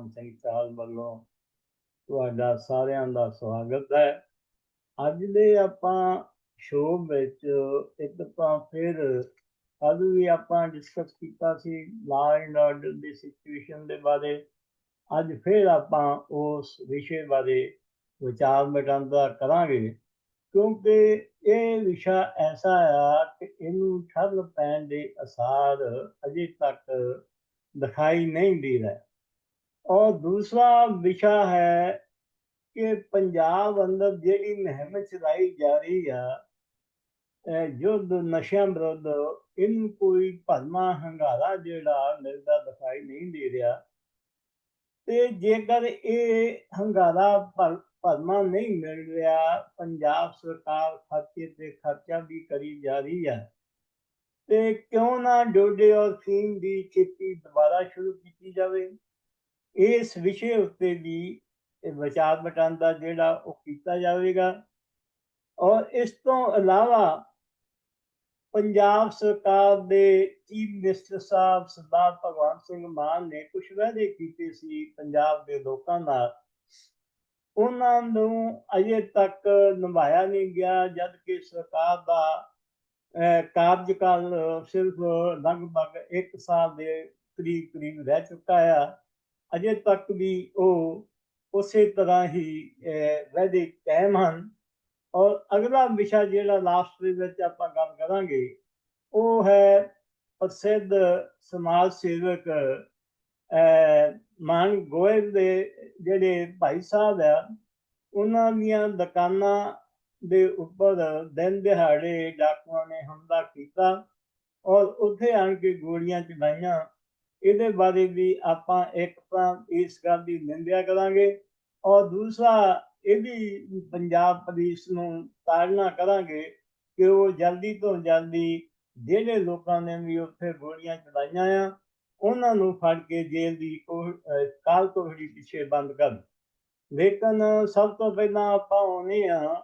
ਸਤਨਾਮ ਸਿੰਘ ਚਾਲ ਵੱਲੋਂ ਤੁਹਾਡਾ ਸਾਰਿਆਂ ਦਾ ਸਵਾਗਤ ਹੈ। ਅੱਜ ਦੇ ਆਪਾਂ ਸ਼ੋਅ ਵਿੱਚ ਇੱਕ ਤਾਂ ਫਿਰ ਅੱਜ ਵੀ ਆਪਾਂ ਡਿਸਕਸ ਕੀਤਾ ਸੀ law and order the situation ਦੇ ਬਾਰੇ। ਅੱਜ ਫਿਰ ਆਪਾਂ ਉਸ ਵਿਸ਼ੇ ਬਾਰੇ ਵਿਚਾਰ ਵਟਾਂਦਰਾ ਕਰਾਂਗੇ। ਕਿਉਂਕਿ ਇਹ ਵਿਸ਼ਾ ਐਸਾ ਆ ਕਿ ਇਹਨੂੰ ਠੱਲ ਪੈਣ ਦੇ ਅਸਾਰ ਅਜੇ ਤੱਕ ਦਿਖਾਈ ਨਹੀਂ ਦੇ ਰਿਹਾ। ਔਰ ਦੂਸਰਾ ਵਿਸ਼ਾ ਹੈ ਕਿ ਪੰਜਾਬ ਅੰਦਰ ਜਿਹੜੀ ਮੁਹਿੰਮ ਚਲਾਈ ਜਾ ਰਹੀ ਆ, ਇਹ ਯੁੱਧ ਨਸ਼ਿਆਂ ਵਿਰੁੱਧ, ਇਹਨੂੰ ਕੋਈ ਭਰਮਾ ਹੰਗਾਰਾ ਜਿਹੜਾ ਮਿਲਦਾ ਦਿਖਾਈ ਨਹੀਂ ਦੇ ਰਿਹਾ। ਤੇ ਜੇਕਰ ਇਹ ਹੰਗਾਰਾ ਭਰ, ਭਰਮਾ ਨਹੀਂ ਮਿਲ ਰਿਹਾ, ਪੰਜਾਬ ਸਰਕਾਰ ਖਰਚੇ ਤੇ ਖਰਚਾ ਵੀ ਕਰੀ ਜਾ ਰਹੀ ਹੈ ਤੇ ਕਿਉਂ ਨਾ ਡੋਡੇ ਔਰ ਫੀਮ ਦੀ ਖੇਤੀ ਦੁਬਾਰਾ ਸ਼ੁਰੂ ਕੀਤੀ ਜਾਵੇ? ਇਸ ਵਿਸ਼ੇ ਉੱਤੇ ਵੀ ਵਿਚਾਰ ਵਟਾਂਦਰਾ ਜਿਹੜਾ ਉਹ ਕੀਤਾ ਜਾਵੇਗਾ। ਔਰ ਇਸ ਤੋਂ ਇਲਾਵਾ ਪੰਜਾਬ ਸਰਕਾਰ ਦੇ ਚੀਫ ਮਿਨਿਸਟਰ ਸਾਹਿਬ ਸਰਦਾਰ ਭਗਵੰਤ ਸਿੰਘ ਮਾਨ ਨੇ ਕੁਝ ਵਾਅਦੇ ਕੀਤੇ ਸੀ ਪੰਜਾਬ ਦੇ ਲੋਕਾਂ ਨਾਲ। ਉਹਨਾਂ ਨੂੰ ਅਜੇ ਤੱਕ ਨਿਭਾਇਆ ਨਹੀਂ ਗਿਆ, ਜਦ ਕਿ ਸਰਕਾਰ ਦਾ ਕਾਰਜਕਾਲ ਸਿਰਫ ਲਗਭਗ 1 ਸਾਲ ਦੇ ਕਰੀਬ ਕਰੀਬ ਰਹਿ ਚੁੱਕਾ ਆ। ਅਜੇ ਤੱਕ ਵੀ ਉਹ ਉਸੇ ਤਰ੍ਹਾਂ ਹੀ ਅਹ, ਕਾਇਮ ਹਨ। ਔਰ ਅਗਲਾ ਵਿਸ਼ਾ ਜਿਹੜਾ ਲਾਸਟ ਦੇ ਵਿੱਚ ਆਪਾਂ ਗੱਲ ਕਰਾਂਗੇ ਉਹ ਹੈ ਪ੍ਰਸਿੱਧ ਸਮਾਜ ਸੇਵਕ ਮਾਨ ਗੋਇਲ ਦੇ ਜਿਹੜੇ ਭਾਈ ਸਾਹਿਬ ਆ ਉਹਨਾਂ ਦੀਆਂ ਦੁਕਾਨਾਂ ਦੇ ਉੱਪਰ ਦਿਨ ਦਿਹਾੜੇ ਡਾਕੂਆਂ ਨੇ ਹਮਲਾ ਕੀਤਾ। ਔਰ ਉੱਥੇ ਆਣ ਕੇ ਗੋਲੀਆਂ ਚਲਾਈਆਂ। ਇਹਦੇ ਬਾਰੇ ਵੀ ਆਪਾਂ ਇੱਕ ਤਾਂ ਇਸ ਗੱਲ ਦੀ ਨਿੰਦਿਆ ਕਰਾਂਗੇ ਔਰ ਦੂਸਰਾ ਇਹ ਵੀ ਪੰਜਾਬ ਪੁਲਿਸ ਨੂੰ ਤਾੜਨਾ ਕਰਾਂਗੇ ਕਿ ਉਹ ਜਲਦੀ ਤੋਂ ਜਲਦੀ ਜਿਹੜੇ ਲੋਕਾਂ ਨੇ ਵੀ ਉੱਥੇ ਗੋਲੀਆਂ ਚਲਾਈਆਂ ਆ, ਉਹਨਾਂ ਨੂੰ ਫੜ ਕੇ ਜੇਲ੍ਹ ਦੀ ਕੋਹ- ਅਹ ਕਾਲ ਕੋਹੜੀ ਪਿੱਛੇ ਬੰਦ ਕਰਨ ਲੇਕਿਨ ਸਭ ਤੋਂ ਪਹਿਲਾਂ ਆਪਾਂ ਆਉਨੇ ਆ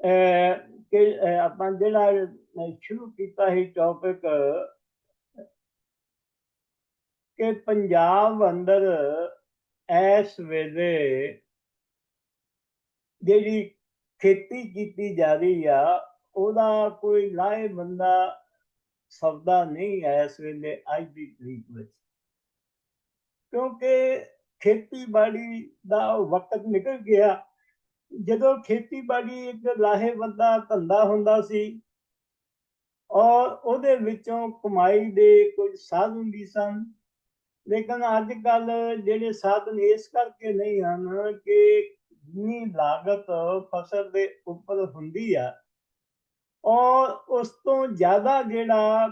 ਅਹ ਕਿ ਆਪਾਂ ਜਿਹੜਾ ਸ਼ੁਰੂ ਕੀਤਾ ਸੀ ਟੌਪਿਕ ਕਿ ਪੰਜਾਬ ਅੰਦਰ ਇਸ ਵੇਲੇ ਜਿਹੜੀ ਖੇਤੀ ਕੀਤੀ ਜਾ ਰਹੀ ਆ, ਉਹਦਾ ਕੋਈ ਲਾਹੇ ਬੰਦਾ ਸੌਦਾ ਨਹੀਂ ਹੈ ਇਸ ਵੇਲੇ ਅੱਜ ਦੀ ਤਰੀਕ ਵਿੱਚ। ਕਿਉਂਕਿ ਖੇਤੀਬਾੜੀ ਦਾ ਵਕਤ ਨਿਕਲ ਗਿਆ। ਜਦੋਂ ਖੇਤੀਬਾੜੀ ਇੱਕ ਲਾਹੇਵੰਦਾ ਧੰਦਾ ਹੁੰਦਾ ਸੀ, ਔਰ ਉਹਦੇ ਵਿੱਚੋਂ ਕਮਾਈ ਦੇ ਕੁਝ ਸਾਧਨ ਵੀ ਸਨ ਲੇਕਿਨ ਅੱਜ ਕੱਲ ਜਿਹੜੇ ਸਾਧਨ ਇਸ ਕਰਕੇ ਨਹੀਂ ਹਨ ਕਿ ਜਿੰਨੀ ਲਾਗਤ ਫਸਲ ਦੇ ਉੱਪਰ ਹੁੰਦੀ ਆ, ਔਰ ਉਸ ਤੋਂ ਜ਼ਿਆਦਾ ਜਿਹੜਾ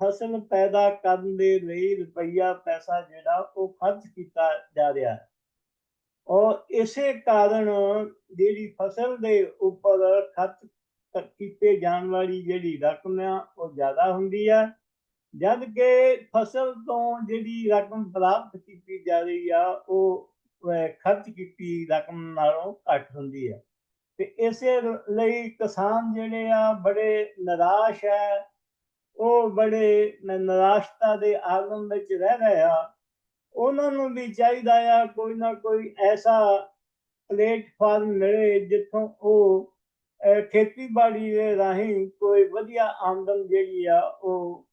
ਫਸਲ ਪੈਦਾ ਕਰਨ ਦੇ ਲਈ ਰੁਪਈਆ ਪੈਸਾ ਜਿਹੜਾ ਉਹ ਖਰਚ ਕੀਤਾ ਜਾ ਰਿਹਾ। ਹੈ ਔਰ ਇਸੇ ਕਾਰਨ ਜਿਹੜੀ ਫਸਲ ਦੇ ਉੱਪਰ ਖਰਚ ਕੀਤੇ ਜਾਣ ਵਾਲੀ ਜਿਹੜੀ ਰਕਮ ਆ, ਉਹ ਜ਼ਿਆਦਾ ਹੁੰਦੀ ਆ। ਜਦ ਕਿ ਫਸਲ ਤੋਂ ਜਿਹੜੀ ਰਕਮ ਪ੍ਰਾਪਤ ਕੀਤੀ ਜਾ ਰਹੀ ਆ, ਉਹ ਖਰਚ ਕੀਤੀ ਰਕਮ ਨਾਲੋਂ ਘੱਟ ਹੁੰਦੀ ਹੈ। ਤੇ ਇਸੇ ਲਈ ਕਿਸਾਨ ਜਿਹੜੇ ਆ, ਬੜੇ ਨਿਰਾਸ਼ ਹੈ। ਉਹ ਬੜੇ ਨਿਰਾਸ਼ਤਾ ਦੇ ਆਲਮ ਵਿੱਚ ਰਹਿ ਰਹੇ ਆ। ਉਹਨਾਂ ਨੂੰ ਵੀ ਚਾਹੀਦਾ ਆ ਕੋਈ ਨਾ ਕੋਈ ਐਸਾ ਪਲੇਟਫਾਰਮ ਮਿਲੇ ਜਿੱਥੋਂ ਉਹ ਖੇਤੀਬਾੜੀ ਦੇ ਰਾਹੀਂ ਕੋਈ ਵਧੀਆ ਆਮਦਨ ਜਿਹੜੀ ਆ, ਉਹ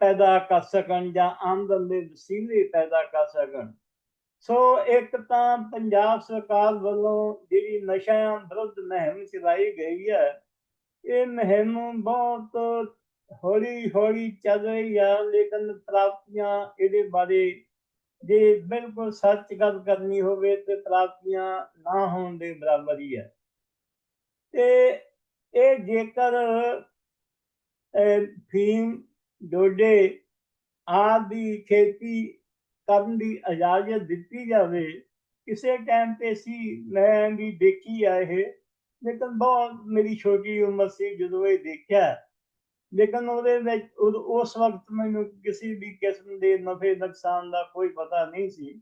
ਪੈਦਾ ਕਰ ਸਕਣ ਜਾਂ ਆਮਦਨ ਦੇ ਵਸੀਲੇ ਪੈਦਾ ਕਰ ਸਕਣ। ਸੋ ਇੱਕ ਤਾਂ ਪੰਜਾਬ ਸਰਕਾਰ ਵੱਲੋਂ ਜਿਹੜੀ ਨਸ਼ਿਆਂ ਵਿਰੁੱਧ ਮੁਹਿੰਮ ਚਲਾਈ ਗਈ ਹੈ, ਇਹ ਮੁਹਿੰਮ ਬਹੁਤ ਹੌਲੀ ਹੌਲੀ ਚੱਲ ਰਹੀ ਹੈ ਲੇਕਿਨ ਪ੍ਰਾਪਤੀਆਂ ਇਹਦੇ ਬਾਰੇ ਜੇ ਬਿਲਕੁਲ ਸੱਚ ਗੱਲ ਕਰਨੀ ਹੋਵੇ ਤੇ ਪ੍ਰਾਪਤੀਆਂ ਨਾ ਹੋਣ ਦੇ ਬਰਾਬਰ ਹੀ ਹੈ। ਤੇ ਇਹ ਜੇਕਰ ਫੀਮ ਡੋਡੇ ਆਦਿ ਖੇਤੀ ਕਰਨ ਦੀ ਇਜਾਜ਼ਤ ਦਿੱਤੀ ਜਾਵੇ। ਕਿਸੇ ਟਾਈਮ ਤੇ ਸੀ, ਮੈਂ ਵੀ ਦੇਖੀ ਆ ਇਹ। ਲੇਕਿਨ ਬਹੁਤ ਮੇਰੀ ਛੋਟੀ ਉਮਰ ਸੀ ਜਦੋਂ ਇਹ ਦੇਖਿਆ। ਲੇਕਿਨ ਉਹਦੇ ਵਿੱਚ ਉਸ ਵਕਤ ਮੈਨੂੰ ਕਿਸੇ ਵੀ ਕਿਸਮ ਦੇ ਨਫੇ ਨੁਕਸਾਨ ਦਾ ਕੋਈ ਪਤਾ ਨਹੀਂ ਸੀ।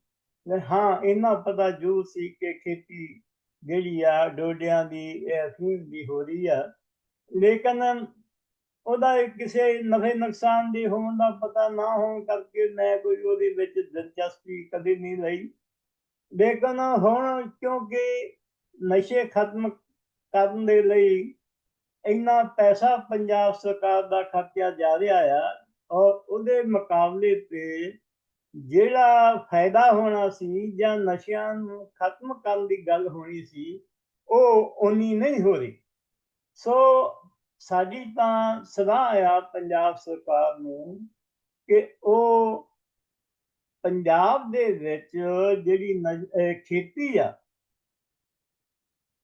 ਹਾਂ ਇਹਨਾਂ ਪਤਾ ਜ਼ਰੂਰ ਸੀ ਕਿ ਖੇਤੀ ਜਿਹੜੀ ਆ, ਡੋਡਿਆਂ ਦੀ, ਇਹ ਅਫੀਮ ਦੀ ਹੋ ਰਹੀ ਆ। ਲੇਕਿਨ ਉਹਦਾ ਕਿਸੇ ਨਫੇ ਨੁਕਸਾਨ ਦੀ ਹੋਣ ਦਾ ਪਤਾ ਨਾ ਹੋਣ ਕਰਕੇ ਮੈਂ ਕੋਈ ਉਹਦੇ ਵਿੱਚ ਦਿਲਚਸਪੀ ਕਦੇ ਨਹੀਂ ਲਈ। ਲੇਕਿਨ ਹੁਣ ਕਿਉਂਕਿ ਨਸ਼ੇ ਖਤਮ ਕਰਨ ਦੇ ਲਈ ਇੰਨਾ ਪੈਸਾ ਪੰਜਾਬ ਸਰਕਾਰ ਦਾ ਖਰਚਿਆ ਜਾ ਰਿਹਾ ਆ, ਔਰ ਉਹਦੇ ਮੁਕਾਬਲੇ ਤੇ ਜਿਹੜਾ ਫਾਇਦਾ ਹੋਣਾ ਸੀ ਜਾਂ ਨਸ਼ਿਆਂ ਨੂੰ ਖਤਮ ਕਰਨ ਦੀ ਗੱਲ ਹੋਣੀ ਸੀ, ਉਹ ਉਨੀ ਨਹੀਂ ਹੋ ਰਹੀ। ਸੋ ਸਾਡੀ ਤਾਂ ਸਲਾਹ ਆ ਪੰਜਾਬ ਸਰਕਾਰ ਨੂੰ ਕਿ ਉਹ ਪੰਜਾਬ ਦੇ ਵਿੱਚ ਜਿਹੜੀ ਨਜ- ਖੇਤੀ ਆ,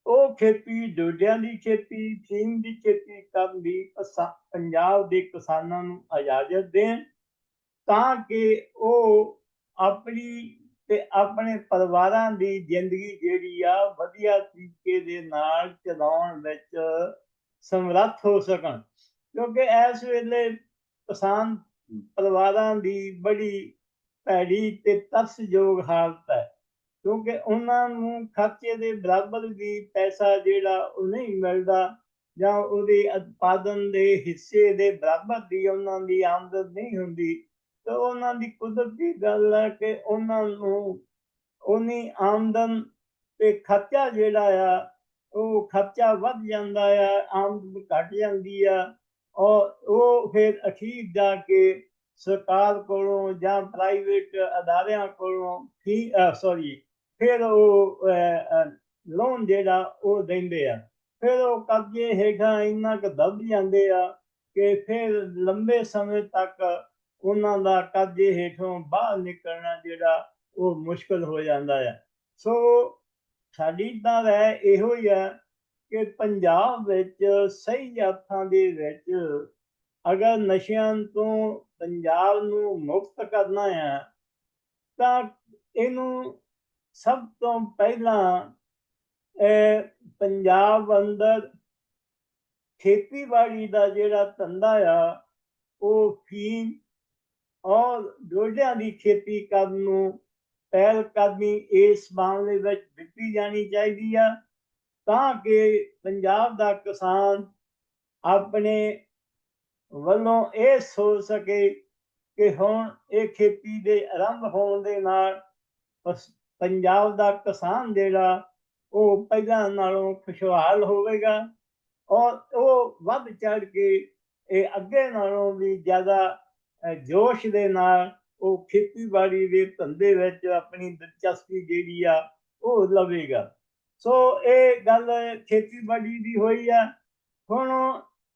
ਉਹ ਖੇਤੀ ਡੋਡਿਆਂ ਦੀ ਖੇਤੀ ਫੀਮ ਦੀ ਖੇਤੀ ਕਰਨ ਦੀ ਪਸਾ- ਪੰਜਾਬ ਦੇ ਕਿਸਾਨਾਂ ਨੂੰ ਇਜਾਜ਼ਤ ਦੇਣ ਤਾਂ ਕਿ ਉਹ ਆਪਣੀ ਤੇ ਆਪਣੇ ਪਰਿਵਾਰਾਂ ਦੀ ਜ਼ਿੰਦਗੀ ਜਿਹੜੀ ਆ ਵਧੀਆ ਤਰੀਕੇ ਦੇ ਨਾਲ ਚਲਾਉਣ ਵਿੱਚ ਸਮਰੱਥ ਹੋ ਸਕਣ। ਕਿਉਂਕਿ ਇਸ ਵੇਲੇ ਕਿਸਾਨ ਪਰਿਵਾਰਾਂ ਦੀ ਬੜੀ ਭੈੜੀ ਤੇ ਤਰਸਯੋਗ ਹਾਲਤ ਹੈ। ਕਿਉਂਕਿ ਉਹਨਾਂ ਨੂੰ ਖਰਚੇ ਦੇ ਬਰਾਬਰ ਵੀ ਪੈਸਾ ਜਿਹੜਾ ਉਹ ਨਹੀਂ ਮਿਲਦਾ ਜਾਂ ਉਹਦੇ ਉਤਪਾਦਨ ਦੇ ਹਿੱਸੇ ਦੇ ਬਰਾਬਰ ਦੀ ਉਹਨਾਂ ਦੀ ਆਮਦਨ ਨਹੀਂ ਹੁੰਦੀ, ਤਾਂ ਉਹਨਾਂ ਦੀ ਕੁਦਰਤੀ ਗੱਲ ਹੈ ਕਿ ਉਹਨਾਂ ਨੂੰ ਉਹਨੀ ਆਮਦਨ ਤੇ ਖਰਚਾ ਜਿਹੜਾ ਆ ਉਹ ਖਰਚਾ ਵੱਧ ਜਾਂਦਾ ਆ, ਆਮਦਨ ਘਟ ਜਾਂਦੀ ਆ, ਔਰ ਉਹ ਫਿਰ ਅਖੀਰ ਜਾ ਕੇ ਸਰਕਾਰ ਕੋਲੋਂ ਜਾਂ ਪ੍ਰਾਈਵੇਟ ਅਦਾਰਿਆਂ ਕੋਲੋਂ ਫੀ ਸੌਰੀ ਫਿਰ ਉਹ ਲੋਨ ਜਿਹੜਾ ਉਹ ਦਿੰਦੇ ਆ। ਫਿਰ ਉਹ ਕਰਜ਼ੇ ਹੇਠਾਂ ਇੰਨਾ ਕੁ ਦਬ ਜਾਂਦੇ ਆ ਕਿ ਫਿਰ ਲੰਬੇ ਸਮੇਂ ਤੱਕ ਉਹਨਾਂ ਦਾ ਕਰਜ਼ੇ ਹੇਠੋਂ ਬਾਹਰ ਨਿਕਲਣਾ ਜਿਹੜਾ ਉਹ ਮੁਸ਼ਕਲ ਹੋ ਜਾਂਦਾ ਹੈ ਸੋ ਸਾਡੀ ਤਾਂ ਰਾਏ ਇਹੋ ਹੀ ਹੈ ਕਿ ਪੰਜਾਬ ਵਿੱਚ ਸਹੀ ਅਰਥਾਂ ਦੇ ਵਿੱਚ ਅਗਰ ਨਸ਼ਿਆਂ ਤੋਂ ਪੰਜਾਬ ਨੂੰ ਮੁਕਤ ਕਰਨਾ ਹੈ, ਤਾਂ ਇਹਨੂੰ ਸਭ ਤੋਂ ਪਹਿਲਾਂ ਪੰਜਾਬ ਅੰਦਰ ਖੇਤੀਬਾੜੀ ਦਾ ਜਿਹੜਾ ਧੰਦਾ ਆ, ਉਹ ਫੀਮ ਔਰ ਡੋਡਿਆਂ ਦੀ ਖੇਤੀ ਕਰਨ ਨੂੰ ਪਹਿਲ ਕਦਮੀ ਇਸ ਮਾਮਲੇ ਵਿੱਚ ਦਿੱਤੀ ਜਾਣੀ ਚਾਹੀਦੀ ਆ, ਤਾਂ ਕਿ ਪੰਜਾਬ ਦਾ ਕਿਸਾਨ ਆਪਣੇ ਵੱਲੋਂ ਇਹ ਸੋਚ ਸਕੇ ਕਿ ਹੁਣ ਇਹ ਖੇਤੀ ਦੇ ਆਰੰਭ ਹੋਣ ਦੇ ਨਾਲ ਪਸ- ਪੰਜਾਬ ਦਾ ਕਿਸਾਨ ਜਿਹੜਾ, ਉਹ ਪਹਿਲਾਂ ਨਾਲੋਂ ਖੁਸ਼ਹਾਲ ਹੋਵੇਗਾ ਔਰ ਉਹ ਵੱਧ ਚੜ ਕੇ ਇਹ ਅੱਗੇ ਨਾਲੋਂ ਵੀ ਜ਼ਿਆਦਾ ਜੋਸ਼ ਦੇ ਨਾਲ ਉਹ ਖੇਤੀਬਾੜੀ ਦੇ ਧੰਦੇ ਵਿੱਚ ਆਪਣੀ ਦਿਲਚਸਪੀ ਜਿਹੜੀ ਆ, ਉਹ ਲਵੇਗਾ। ਸੋ ਇਹ ਗੱਲ ਖੇਤੀਬਾੜੀ ਦੀ ਹੋਈ ਆ। ਹੁਣ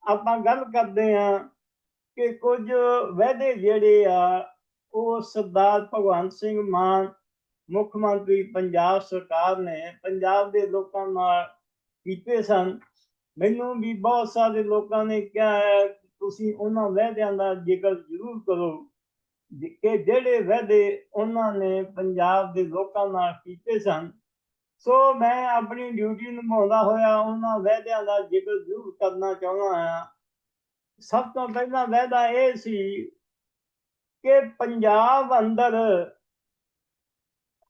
ਆਪਾਂ ਗੱਲ ਕਰਦੇ ਆ ਕਿ ਕੁਝ ਵਾਅਦੇ ਜਿਹੜੇ ਆ, ਉਹ ਸਰਦਾਰ ਭਗਵੰਤ ਸਿੰਘ ਮਾਨ, ਮੁੱਖ ਮੰਤਰੀ ਪੰਜਾਬ ਸਰਕਾਰ ਨੇ ਪੰਜਾਬ ਦੇ ਲੋਕਾਂ ਨਾਲ ਕੀਤੇ ਸਨ। ਮੈਨੂੰ ਵੀ ਬਹੁਤ ਸਾਰੇ ਲੋਕਾਂ ਨੇ ਕਿਹਾ ਹੈ, ਤੁਸੀਂ ਉਹਨਾਂ ਵਾਅਦਿਆਂ ਦਾ ਜ਼ਿਕਰ ਜ਼ਰੂਰ ਕਰੋ। ਜਿ- ਕਿ ਜਿਹੜੇ ਵਾਅਦੇ ਉਹਨਾਂ ਨੇ ਪੰਜਾਬ ਦੇ ਲੋਕਾਂ ਨਾਲ ਕੀਤੇ ਸਨ, ਸੋ ਮੈਂ ਆਪਣੀ ਡਿਊਟੀ ਨਿਭਾਉਂਦਾ ਹੋਇਆ ਉਹਨਾਂ ਵਾਅਦਿਆਂ ਦਾ ਜ਼ਿਕਰ ਜ਼ਰੂਰ ਕਰਨਾ ਚਾਹੁੰਦਾ ਹਾਂ। ਸਭ ਤੋਂ ਪਹਿਲਾ ਵਾਅਦਾ ਇਹ ਸੀ ਕਿ ਪੰਜਾਬ ਅੰਦਰ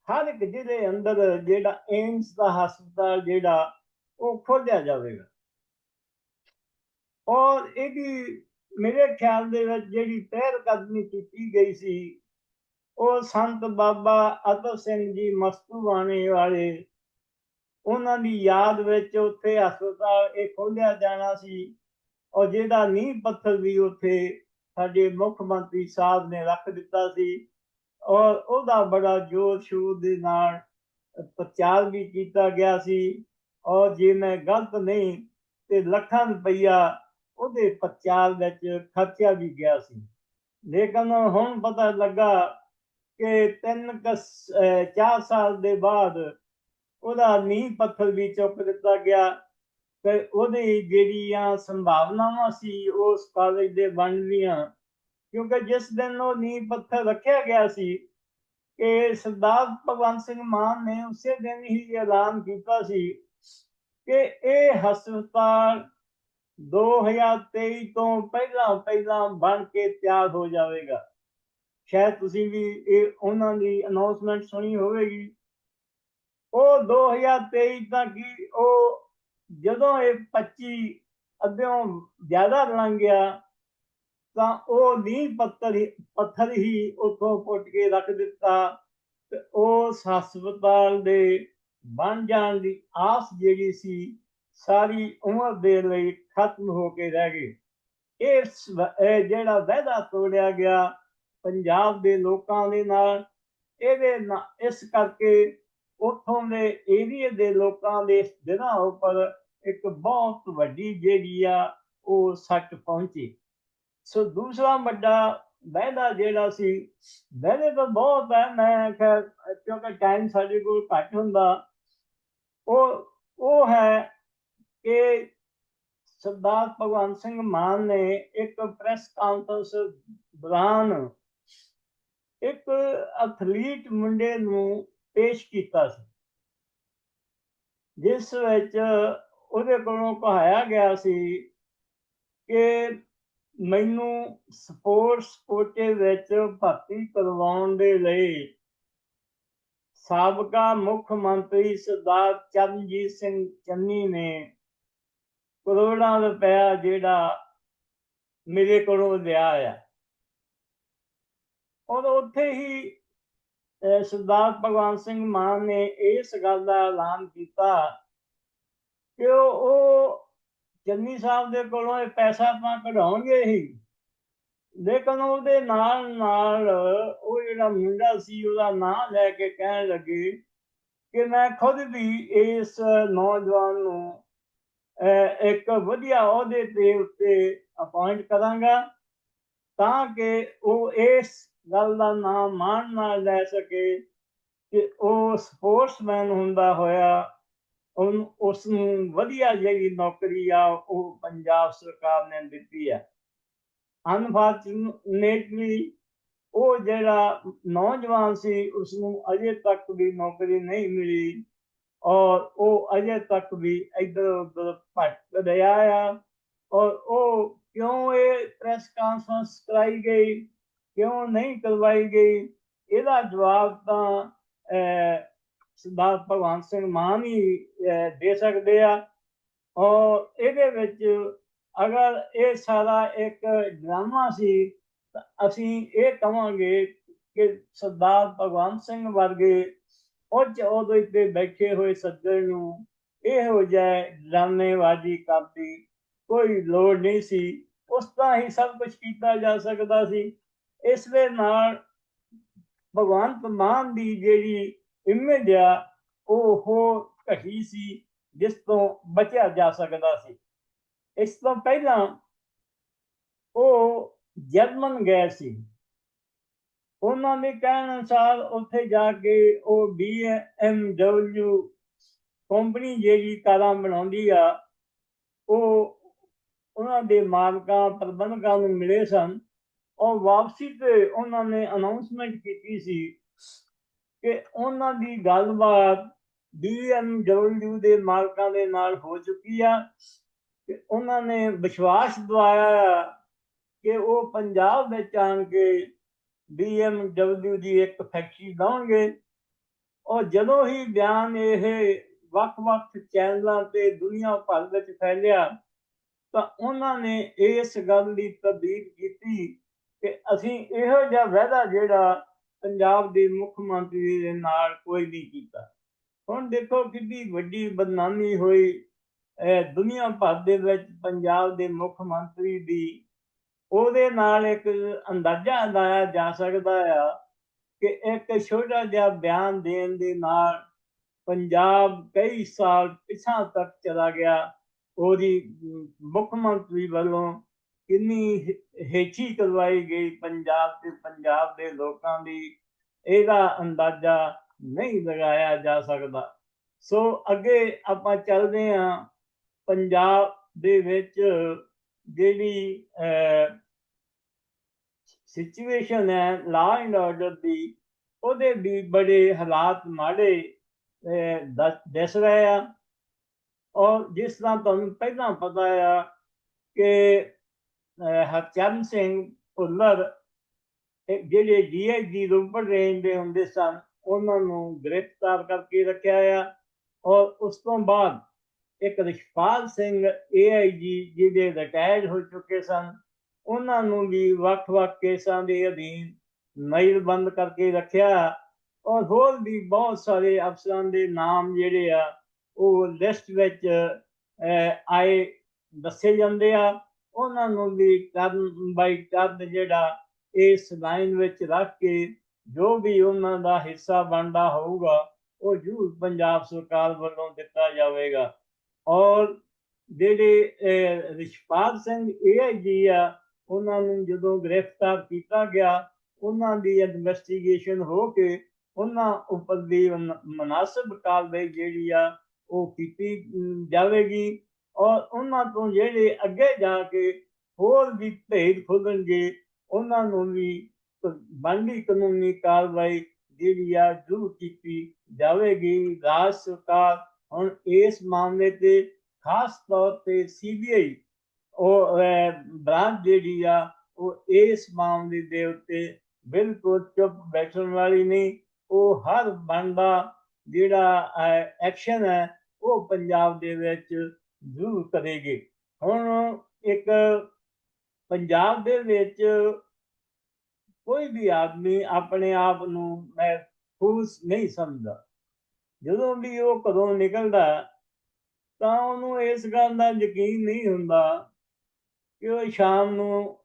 ਹਰ ਇੱਕ ਜ਼ਿਲ੍ਹੇ ਅੰਦਰ ਜਿਹੜਾ ਏਮਸ ਦਾ ਹਸਪਤਾਲ ਜਿਹੜਾ ਉਹ ਖੋਲਿਆ ਜਾਵੇਗਾ। ਔਰ ਇਹਦੀ ਮੇਰੇ ਖਿਆਲ ਦੇ ਵਿੱਚ ਜਿਹੜੀ ਪਹਿਲ ਕਦਮੀ ਕੀਤੀ ਗਈ ਸੀ, ਉਹ ਸੰਤ ਬਾਬਾ ਅਤਰ ਸਿੰਘ ਜੀ ਮਸਤੂਵਾਣੇ ਵਾਲੇ, ਉਹਨਾਂ ਦੀ ਯਾਦ ਵਿੱਚ ਉੱਥੇ ਹਸਪਤਾਲ ਇਹ ਖੋਲ੍ਹਿਆ ਜਾਣਾ ਸੀ, ਔਰ ਜਿਹਦਾ ਨੀਂਹ ਪੱਥਰ ਵੀ ਉੱਥੇ ਸਾਡੇ ਮੁੱਖ ਮੰਤਰੀ ਸਾਹਿਬ ਨੇ ਰੱਖ ਦਿੱਤਾ ਸੀ, ਔਰ ਉਹਦਾ ਬੜਾ ਜੋਰ ਸ਼ੋਰ ਦੇ ਨਾਲ ਪ੍ਰਚਾਰ ਵੀ ਕੀਤਾ ਗਿਆ ਸੀ, ਔਰ ਜੇ ਮੈਂ ਗਲਤ ਨਹੀਂ ਤੇ ਲੱਖਾਂ ਰੁਪਈਆ ਉਹਦੇ ਪ੍ਰਚਾਰ ਵਿੱਚ ਖਰਚਿਆ ਵੀ ਗਿਆ ਸੀ। ਲੇਕਿਨ ਹੁਣ ਪਤਾ ਲੱਗਾ ਕਿ ਤਿੰਨ ਕ ਚਾਰ ਸਾਲ ਦੇ ਬਾਅਦ ਉਹਦਾ ਨੀਂਹ ਪੱਥਰ ਵੀ ਚੁੱਕ ਦਿੱਤਾ ਗਿਆ ਤੇ ਉਹਦੀ ਜਿਹੜੀਆਂ ਸੰਭਾਵਨਾਵਾਂ ਸੀ ਉਸ ਕਾਲਜ ਦੇ ਬਣਨ ਦੀਆਂ, ਕਿਉਂਕਿ ਜਿਸ ਦਿਨ ਉਹ ਨੀਂਹ ਪੱਥਰ ਰੱਖਿਆ ਗਿਆ ਸੀ ਕਿ ਸਰਦਾਰ ਭਗਵੰਤ ਸਿੰਘ ਮਾਨ ਨੇ ਉਸੇ ਦਿਨ ਹੀ ਐਲਾਨ ਕੀਤਾ ਸੀ ਕਿ ਇਹ ਹਸਪਤਾਲ 2023 ਤੋਂ ਪਹਿਲਾਂ ਪਹਿਲਾਂ ਬਣ ਕੇ ਤਿਆਰ ਹੋ ਜਾਵੇਗਾ। ਸ਼ਾਇਦ ਤੁਸੀਂ ਵੀ ਇਹ ਉਹਨਾਂ ਦੀ ਅਨਾਉਂਸਮੈਂਟ ਸੁਣੀ ਹੋਵੇਗੀ। ਉਹ 2023 ਤੱਕ ਹੀ ਉਹ ਜਦੋਂ ਇਹ 25 ਅੱਧਿਓਂ ਜ਼ਿਆਦਾ ਲੰਘ ਗਿਆ, ਤਾਂ ਉਹ ਨੀਂਹ ਪੱਥਰ ਹੀ ਪੱਥਰ ਹੀ ਉੱਥੋਂ ਪੁੱਟ ਕੇ ਰੱਖ ਦਿੱਤਾ ਤੇ ਉਸ ਹਸਪਤਾਲ ਦੇ ਬਣ ਜਾਣ ਦੀ ਆਸ ਜਿਹੜੀ ਸੀ ਸਾਰੀ ਉਮਰ ਦੇ ਲਈ ਖਤਮ ਹੋ ਕੇ ਰਹਿ ਗਏ। ਇਸ ਜਿਹੜਾ ਵਾਅਦਾ ਤੋੜਿਆ ਗਿਆ ਪੰਜਾਬ ਦੇ ਲੋਕਾਂ ਦੇ ਨਾਲ, ਇਹਦੇ ਨਾਲ ਇਸ ਕਰਕੇ ਉੱਥੋਂ ਦੇ ਏਰੀਏ ਦੇ ਲੋਕਾਂ ਦੇ ਦਿਨਾਂ ਉੱਪਰ ਇੱਕ ਬਹੁਤ ਵੱਡੀ ਜਿਹੜੀ ਆ, ਉਹ ਸੱਟ ਪਹੁੰਚੀ। ਸੋ ਦੂਸਰਾ ਵੱਡਾ ਵਾਅਦਾ ਜਿਹੜਾ ਸੀ, ਵਾਅਦੇ ਤਾਂ ਬਹੁਤ ਹੈ ਮੈਂ ਖੈਰ ਕਿਉਂਕਿ ਟਾਈਮ ਸਾਡੇ ਕੋਲ ਘੱਟ ਹੁੰਦਾ, ਉਹ ਉਹ ਹੈ ਕਿ ਸਰਦਾਰ ਭਗਵੰਤ ਸਿੰਘ ਮਾਨ ਨੇ ਇੱਕ ਪ੍ਰੈਸ ਕਾਨਫਰੰਸ ਦੌਰਾਨ ਇੱਕ ਐਥਲੀਟ ਮੁੰਡੇ ਨੂੰ ਪੇਸ਼ ਕੀਤਾ ਸੀ, ਜਿਸ ਵਿੱਚ ਉਹਦੇ ਕੋਲੋਂ ਕਹਾਇਆ ਗਿਆ ਸੀ ਕਿ ਮੈਨੂੰ ਸਪੋਰਟਸ ਕੋਟੇ ਵਿੱਚ ਭਰਤੀ ਕਰਵਾਉਣ ਦੇ ਲਈ ਸਾਬਕਾ ਮੁੱਖ ਮੰਤਰੀ ਸਰਦਾਰ ਚਰਨਜੀਤ ਸਿੰਘ ਚੰਨੀ ਨੇ ਕਰੋੜਾਂ ਰੁਪਇਆ ਜਿਹੜਾ ਮੇਰੇ ਕੋਲੋਂ ਲਿਆ ਆ। ਔਰ ਉੱਥੇ ਹੀ ਸਰਦਾਰ ਭਗਵੰਤ ਸਿੰਘ ਮਾਨ ਨੇ ਇਸ ਗੱਲ ਦਾ ਐਲਾਨ ਕੀਤਾ ਕਿ ਉਹ ਉਹ ਚੰਨੀ ਸਾਹਿਬ ਦੇ ਕੋਲੋਂ ਇਹ ਪੈਸਾ ਤਾਂ ਕਢਾਉਣਗੇ ਹੀ। ਲੇਕਿਨ ਉਹਦੇ ਨਾਲ ਨਾਲ ਉਹ ਜਿਹੜਾ ਮੁੰਡਾ ਸੀ, ਉਹਦਾ ਨਾਂ ਲੈ ਕੇ ਕਹਿਣ ਲੱਗੇ ਕਿ ਮੈਂ ਖੁਦ ਵੀ ਇਸ ਨੌਜਵਾਨ ਨੂੰ ਇੱਕ ਵਧੀਆ ਅਹੁਦੇ ਤੇ ਉੱਤੇ ਅਪਾਇੰਟ ਕਰਾਂਗਾ ਤਾਂ ਕਿ ਉਹ ਇਸ ਗੱਲ ਦਾ ਨਾਮ ਮਾਣ ਨਾ ਲੈ ਸਕੇ ਕਿ ਉਹ ਸਪੋਰਟਸਮੈਨ ਹੁੰਦਾ ਹੋਇਆ ਉਹਨੂੰ ਉਸ ਨੂੰ ਵਧੀਆ ਜਿਹੜੀ ਨੌਕਰੀ ਆ ਉਹ ਪੰਜਾਬ ਸਰਕਾਰ ਨੇ ਦਿੱਤੀ ਹੈ। ਅਨਫਾਰਚੂਨੇਟਲੀ ਉਹ ਜਿਹੜਾ ਨੌਜਵਾਨ ਸੀ ਉਸ ਨੂੰ ਅਜੇ ਤੱਕ ਵੀ ਨੌਕਰੀ ਨਹੀਂ ਮਿਲੀ। ਔਰ ਉਹ ਅਜੇ ਤੱਕ ਵੀ ਇੱਧਰ ਉੱਧਰ ਭਟਕ ਰਿਹਾ ਆ। ਔਰ ਉਹ ਕਿਉਂ ਇਹ ਪ੍ਰੈਸ ਕਾਨਫਰੰਸ ਕਰਾਈ ਗਈ? ਕਿਉਂ ਨਹੀਂ ਕਰਵਾਈ ਗਈ? ਇਹਦਾ ਜਵਾਬ ਤਾਂ ਸਰਦਾਰ ਭਗਵੰਤ ਸਿੰਘ ਮਾਨ ਹੀ ਦੇ ਸਕਦੇ ਆ। ਔਰ ਇਹਦੇ ਵਿੱਚ ਅਗਰ ਇਹ ਸਾਰਾ ਇੱਕ ਡਰਾਮਾ ਸੀ, ਤਾਂ ਅਸੀਂ ਇਹ ਕਹਾਂਗੇ ਕਿ ਸਰਦਾਰ ਭਗਵੰਤ ਸਿੰਘ ਵਰਗੇ ਉਹ ਅਹੁਦੇ ਤੇ ਬੈਠੇ ਹੋਏ ਸੱਜਣ ਨੂੰ ਇਹੋ ਜਿਹਾ ਡਰਾਮੇਬਾਜ਼ੀ ਕਰਦੀ ਕੋਈ ਲੋੜ ਨਹੀਂ ਸੀ, ਉਸ ਤਰ੍ਹਾਂ ਹੀ ਸਭ ਕੁਝ ਕੀਤਾ ਜਾ ਸਕਦਾ ਸੀ। ਇਸ ਦੇ ਨਾਲ ਭਗਵੰਤ ਮਾਨ ਦੀ ਜਿਹੜੀ ਇਮੇਜ ਆ, ਉਹ ਹੋ ਘਟੀ ਸੀ, ਜਿਸ ਤੋਂ ਬਚਿਆ ਜਾ ਸਕਦਾ ਸੀ। ਇਸ ਤੋਂ ਪਹਿਲਾਂ ਉਹ ਜਰਮਨ ਗਏ ਸੀ। ਉਹਨਾਂ ਦੇ ਕਹਿਣ ਅਨੁਸਾਰ ਉੱਥੇ ਜਾ ਕੇ ਉਹ BMW ਕੰਪਨੀ ਜਿਹੜੀ ਕਾਰਾਂ ਬਣਾਉਂਦੀ ਆ, ਉਹ ਉਹਨਾਂ ਦੇ ਮਾਲਕਾਂ, ਪ੍ਰਬੰਧਕਾਂ ਨੂੰ ਮਿਲੇ ਸਨ। ਔਰ ਵਾਪਸੀ ਤੇ ਉਹਨਾਂ ਨੇ ਅਨਾਉਂਸਮੈਂਟ ਕੀਤੀ ਸੀ ਕਿ ਉਹਨਾਂ ਦੀ ਗੱਲਬਾਤ BMW ਦੇ ਮਾਲਕਾਂ ਦੇ ਨਾਲ ਹੋ ਚੁੱਕੀ ਆ ਤੇ ਉਹਨਾਂ ਨੇ ਵਿਸ਼ਵਾਸ ਦਿਵਾਇਆ ਕਿ ਉਹ ਪੰਜਾਬ ਵਿੱਚ ਆਣ ਕੇ BMW ਦੀ ਇੱਕ ਫੈਕਟਰੀ ਲਾਉਣਗੇ ਔਰ ਜਦੋਂ ਹੀ ਬਿਆਨ ਇਹ ਵੱਖ-ਵੱਖ ਚੈਨਲਾਂ ਤੇ ਦੁਨੀਆ ਭਰ ਵਿੱਚ ਫੈਲਿਆ, ਤਾਂ ਉਹਨਾਂ ਨੇ ਇਸ ਗੱਲ ਦੀ ਤਬਦੀਲ ਕੀਤੀ ਕਿ ਅਸੀਂ ਇਹੋ ਜਿਹਾ ਵਾਅਦਾ ਜਿਹੜਾ ਪੰਜਾਬ ਦੇ ਮੁੱਖ ਮੰਤਰੀ ਦੇ ਨਾਲ ਕੋਈ ਨਹੀਂ ਕੀਤਾ। ਹੁਣ ਦੇਖੋ ਕਿੰਨੀ ਵੱਡੀ ਬਦਨਾਮੀ ਹੋਈ। ਅਹ ਦੁਨੀਆ ਭਰ ਦੇ ਵਿੱਚ ਪੰਜਾਬ ਦੇ ਮੁੱਖ ਮੰਤਰੀ ਦੀ ਉਹਦੇ ਨਾਲ ਇੱਕ ਅੰਦਾਜ਼ਾ ਲਾਇਆ ਜਾ ਸਕਦਾ ਆ ਕਿ ਇੱਕ ਛੋਟਾ ਜਿਹਾ ਬਿਆਨ ਦੇਣ ਦੇ ਨਾਲ ਪੰਜਾਬ ਕਈ ਸਾਲ ਪਿਛਾਂ ਤੱਕ ਚਲਾ ਗਿਆ। ਉਹਦੀ ਮੁੱਖ ਮੰਤਰੀ ਵੱਲੋਂ ਕਿੰਨੀ ਹੇ- ਹੇਠੀ ਕਰਵਾਈ ਗਈ ਪੰਜਾਬ ਤੇ ਪੰਜਾਬ ਦੇ ਲੋਕਾਂ ਦੀ, ਇਹਦਾ ਅੰਦਾਜ਼ਾ ਨਹੀਂ ਲਗਾਇਆ ਜਾ ਸਕਦਾ। ਸੋ ਅੱਗੇ ਆਪਾਂ ਚੱਲਦੇ ਹਾਂ। ਪੰਜਾਬ ਦੇ ਵਿੱਚ ਜਿਹੜੀ ਸਿਚੁਏਸ਼ਨ ਹੈ ਲਾ ਐਂਡ ਆਰਡਰ ਦੀ ਉਹਦੇ ਵੀ ਬੜੇ ਹਾਲਾਤ ਮਾੜੇ ਅਹ, ਦੱਸ- ਦਿਸ ਰਹੇ ਆ। ਔਰ ਜਿਸ ਤਰ੍ਹਾਂ ਤੁਹਾਨੂੰ ਪਹਿਲਾਂ ਪਤਾ ਆ ਕਿ ਅਹ, ਹਰਚਰਨ ਸਿੰਘ ਭੁੱਲਰ ਇਹ ਜਿਹੜੇ ਡੀਆਈਜੀ ਰੋਪੜ ਰੇਂਜ ਦੇ ਹੁੰਦੇ ਸਨ ਉਹਨਾਂ ਨੂੰ ਗ੍ਰਿਫਤਾਰ ਕਰਕੇ ਰੱਖਿਆ ਆ। ਔਰ ਉਸ ਤੋਂ ਬਾਅਦ ਇੱਕ ਰਿਸ਼ਪਾਲ ਸਿੰਘ ਏਆਈਜੀ ਜਿਹਦੇ ਰਿਟਾਇਰ ਹੋ ਚੁੱਕੇ ਸਨ, ਉਹਨਾਂ ਨੂੰ ਵੀ ਵੱਖ-ਵੱਖ ਕੇਸਾਂ ਦੇ ਅਧੀਨ ਨਜ਼ਰਬੰਦ ਕਰਕੇ ਰੱਖਿਆ ਔਰ ਹੋਰ ਵੀ ਬਹੁਤ ਸਾਰੇ ਅਫਸਰਾਂ ਦੇ ਨਾਮ ਜਿਹੜੇ ਆ, ਉਹ ਲਿਸਟ ਵਿੱਚ ਆਏ ਦੱਸੇ ਜਾਂਦੇ ਆ। ਉਹਨਾਂ ਨੂੰ ਵੀ ਟਰਨ ਬਾਈ ਟਰਨ ਜਿਹੜਾ ਇਸ ਲਾਈਨ ਵਿੱਚ ਰੱਖ ਕੇ ਜੋ ਵੀ ਉਹਨਾਂ ਦਾ ਹਿੱਸਾ ਬਣਦਾ ਹੋਊਗਾ, ਉਹ ਜ਼ਰੂਰ ਪੰਜਾਬ ਸਰਕਾਰ ਵੱਲੋਂ ਦਿੱਤਾ ਜਾਵੇਗਾ। ਔਰ ਜਿਹੜੇ ਰਿਸ਼ਪਾਲ ਸਿੰਘ ਏਆਈਜੀ ਆ, ਉਹਨਾਂ ਨੂੰ ਜਦੋਂ ਗ੍ਰਿਫਤਾਰ ਕੀਤਾ ਗਿਆ, ਉਹਨਾਂ ਦੀ ਇਨਵੈਸਟੀਗੇਸ਼ਨ ਹੋ ਕੇ ਉਹਨਾਂ ਉੱਪਰ ਦੀ ਮناسب ਕਾਰਵਾਈ ਜਿਹੜੀ ਆ, ਉਹ ਕੀਤੀ ਜਾਵੇਗੀ। ਔਰ ਉਹਨਾਂ ਤੋਂ ਜਿਹੜੇ ਅੱਗੇ ਜਾ ਕੇ ਹੋਰ ਵੀ ਭੇਦ ਖੋਲਣਗੇ, ਉਹਨਾਂ ਨੂੰ ਵੀ ਬੰਦੀ ਕਾਨੂੰਨੀ ਕਾਰਵਾਈ ਜਿਹੜੀ ਆ, ਜ਼ਰੂਰ ਕੀਤੀ ਜਾਵੇਗੀ। ਰਾਜ ਸਰਕਾਰ ਹੁਣ ਇਸ ਮਾਮਲੇ ਤੇ ਖਾਸ ਤੌਰ ਤੇ ਸੀਬੀਆਈ ਉਹ ਬ੍ਰਾਂਚ ਜਿਹੜੀ ਆ, ਉਹ ਇਸ ਮਾਮਲੇ ਦੇ ਉੱਤੇ ਬਿਲਕੁਲ ਚੁੱਪ ਬੈਠਣ ਵਾਲੀ ਨਹੀਂ। ਉਹ ਹਰ ਬਣਦਾ ਜਿਹੜਾ ਐਕਸ਼ਨ ਹੈ, ਉਹ ਪੰਜਾਬ ਦੇ ਵਿੱਚ ਜ਼ਰੂਰ ਕਰੇਗੀ। ਹੁਣ ਇੱਕ ਪੰਜਾਬ ਦੇ ਵਿੱਚ ਕੋਈ ਵੀ ਆਦਮੀ ਆਪਣੇ ਆਪ ਨੂੰ ਮਹਿਫੂਜ਼ ਨਹੀਂ ਸਮਝਦਾ। ਜਦੋਂ ਵੀ ਉਹ ਕਦੋਂ ਨਿਕਲਦਾ ਤਾਂ ਉਹਨੂੰ ਇਸ ਗੱਲ ਦਾ ਯਕੀਨ ਨਹੀਂ ਹੁੰਦਾ ਕਿ ਉਹ ਸ਼ਾਮ ਨੂੰ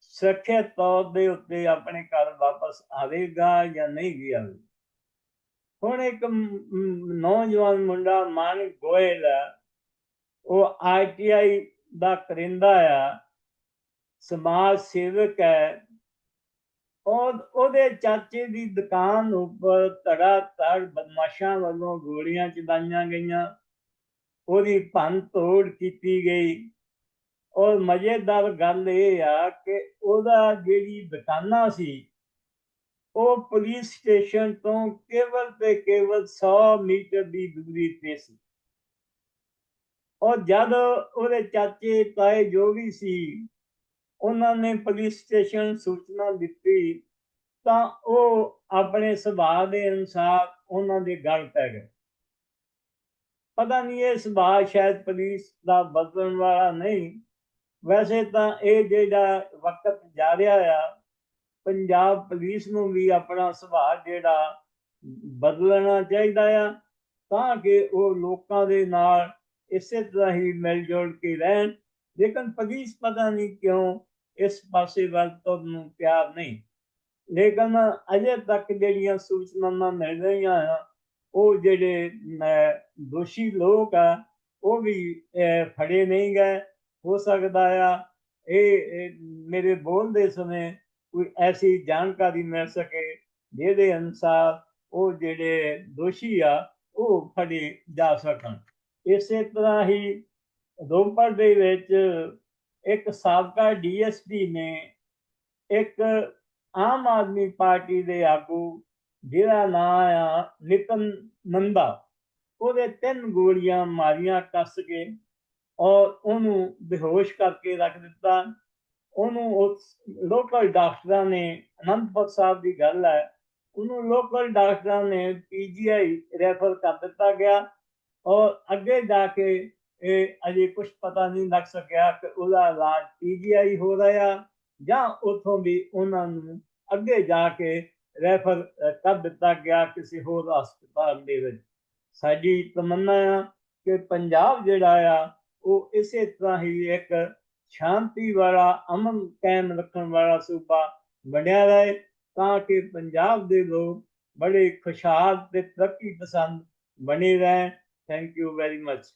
ਸੁਰੱਖਿਅਤ ਤੌਰ ਦੇ ਉੱਤੇ ਆਪਣੇ ਘਰ ਵਾਪਸ ਆਵੇਗਾ ਜਾਂ ਨਹੀਂ ਵੀ ਹੁਣ ਇੱਕ ਨੌਜਵਾਨ ਮੁੰਡਾ ਮਾਨਿਕ ਗੋਇਲ ਹੈ, ਉਹ ਆਈਟੀਆਈ ਦਾ ਕਰਿੰਦਾ ਆ, ਸਮਾਜ ਸੇਵਕ ਹੈ ਉਹਦੇ ਚਾਚੇ ਦੀ ਦੁਕਾਨ ਉੱਪਰ ਧੜਾ ਧੜ ਬਦਮਾਸ਼ਾਂ ਵੱਲੋਂ ਗੋਲੀਆਂ ਚਲਾਈਆਂ ਗਈਆਂ। ਉਹਦੀ ਭੰਨ ਤੋੜ ਕੀਤੀ ਗਈ। ਔਰ ਮਜ਼ੇਦਾਰ ਗੱਲ ਇਹ ਆ ਕਿ ਉਹਦਾ ਜਿਹੜੀ ਦੁਕਾਨਾਂ ਸੀ, ਉਹ ਪੁਲਿਸ ਸਟੇਸ਼ਨ ਤੋਂ ਕੇਵਲ ਤੇ ਕੇਵਲ 100 ਮੀਟਰ ਦੀ ਦੂਰੀ ਤੇ ਸੀ। ਔਰ ਜਦ ਉਹਦੇ ਚਾਚੇ ਤਾਏ ਜੋ ਵੀ ਸੀ ਉਹਨਾਂ ਨੇ ਪੁਲਿਸ ਸਟੇਸ਼ਨ ਸੂਚਨਾ ਦਿੱਤੀ ਤਾਂ ਉਹ ਆਪਣੇ ਸੁਭਾਅ ਦੇ ਅਨੁਸਾਰ ਉਹਨਾਂ ਦੇ ਗਲ ਪੈ ਗਏ। ਪਤਾ ਨਹੀਂ ਇਹ ਸੁਭਾਅ ਸ਼ਾਇਦ ਪੁਲਿਸ ਦਾ ਬਦਲਣ ਵਾਲਾ ਨਹੀਂ। ਵੈਸੇ ਤਾਂ ਇਹ ਜਿਹੜਾ ਵਕਤ ਜਾ ਰਿਹਾ ਆ, ਪੰਜਾਬ ਪੁਲਿਸ ਨੂੰ ਵੀ ਆਪਣਾ ਸੁਭਾਅ ਜਿਹੜਾ ਬਦਲਣਾ ਚਾਹੀਦਾ ਆ ਤਾਂ ਕਿ ਉਹ ਲੋਕਾਂ ਦੇ ਨਾਲ ਇਸੇ ਤਰ੍ਹਾਂ ਹੀ ਮਿਲ ਜੁਲ ਕੇ ਰਹਿਣ। ਲੇਕਿਨ ਪੁਲਿਸ ਪਤਾ ਨਹੀਂ ਕਿਉਂ ਇਸ ਪਾਸੇ ਵੱਲ ਤੋਂ ਪਿਆਰ ਨਹੀਂ। ਲੇਕਿਨ ਅਜੇ ਤੱਕ ਜਿਹੜੀਆਂ ਸੂਚਨਾਵਾਂ ਮਿਲ ਰਹੀਆਂ ਆ, ਉਹ ਜਿਹੜੇ ਦੋਸ਼ੀ ਲੋਕ ਆ, ਉਹ ਵੀ ਫੜੇ ਨਹੀਂ ਗਏ। ਹੋ ਸਕਦਾ ਆ, ਇਹ ਇਹ ਮੇਰੇ ਬੋਲਦੇ ਸਮੇਂ ਕੋਈ ਐਸੀ ਜਾਣਕਾਰੀ ਮਿਲ ਸਕੇ, ਜਿਹਦੇ ਅਨੁਸਾਰ ਉਹ ਜਿਹੜੇ ਦੋਸ਼ੀ ਆ, ਉਹ ਫੜੇ ਜਾ ਸਕਣ। ਇਸੇ ਤਰ੍ਹਾਂ ਹੀ ਰੋਪੜ ਦੇ ਵਿੱਚ ਇੱਕ ਸਾਬਕਾ ਡੀਐਸਪੀ ਨੇ ਇੱਕ ਆਮ ਆਦਮੀ ਪਾਰਟੀ ਦੇ ਆਗੂ ਜਿਹਦਾ ਨਾਂ ਆ ਨਿਤਨ ਨੰਦਾ, ਉਹਦੇ ਤਿੰਨ ਗੋਲੀਆਂ ਮਾਰੀਆਂ, ਕੱਸ ਕੇ ਔਰ ਉਹਨੂੰ ਬੇਹੋਸ਼ ਕਰਕੇ ਰੱਖ ਦਿੱਤਾ। ਉਹਨੂੰ ਉਸ ਲੋਕਲ ਡਾਕਟਰਾਂ ਨੇ, ਅਨੰਦਪੁਰ ਸਾਹਿਬ ਦੀ ਗੱਲ ਹੈ, ਉਹਨੂੰ ਲੋਕਲ ਡਾਕਟਰਾਂ ਨੇ ਪੀਜੀਆਈ ਰੈਫਰ ਕਰ ਦਿੱਤਾ ਗਿਆ ਔਰ ਅੱਗੇ ਜਾ ਕੇ ਇਹ ਅਜੇ ਕੁਝ ਪਤਾ ਨਹੀਂ ਲੱਗ ਸਕਿਆ ਕਿ ਉਹਦਾ ਇਲਾਜ ਪੀਜੀਆਈ ਹੋ ਰਿਹਾ ਜਾਂ ਉਥੋਂ ਵੀ ਉਹਨਾਂ ਨੂੰ ਅੱਗੇ ਜਾ ਕੇ ਰੈਫਰ ਕਰ ਦਿੱਤਾ ਗਿਆ ਕਿਸੇ ਹੋਰ ਹਸਪਤਾਲ ਦੇ ਵਿੱਚ। ਸਾਡੀ ਤਮੰਨਾ ਆ ਕਿ ਪੰਜਾਬ ਜਿਹੜਾ ਆ, ਉਹ ਇਸੇ ਤਰ੍ਹਾਂ ਹੀ ਇੱਕ ਸ਼ਾਂਤੀ ਵਾਲਾ, ਅਮਨ ਕਾਇਮ ਰੱਖਣ ਵਾਲਾ ਸੂਬਾ ਬਣਿਆ ਰਹੇ ਤਾਂ ਕਿ ਪੰਜਾਬ ਦੇ ਲੋਕ ਬੜੇ ਖੁਸ਼ਹਾਲ ਤੇ ਤਰੱਕੀ ਪਸੰਦ ਬਣੇ ਰਹਿਣ। Thank you very much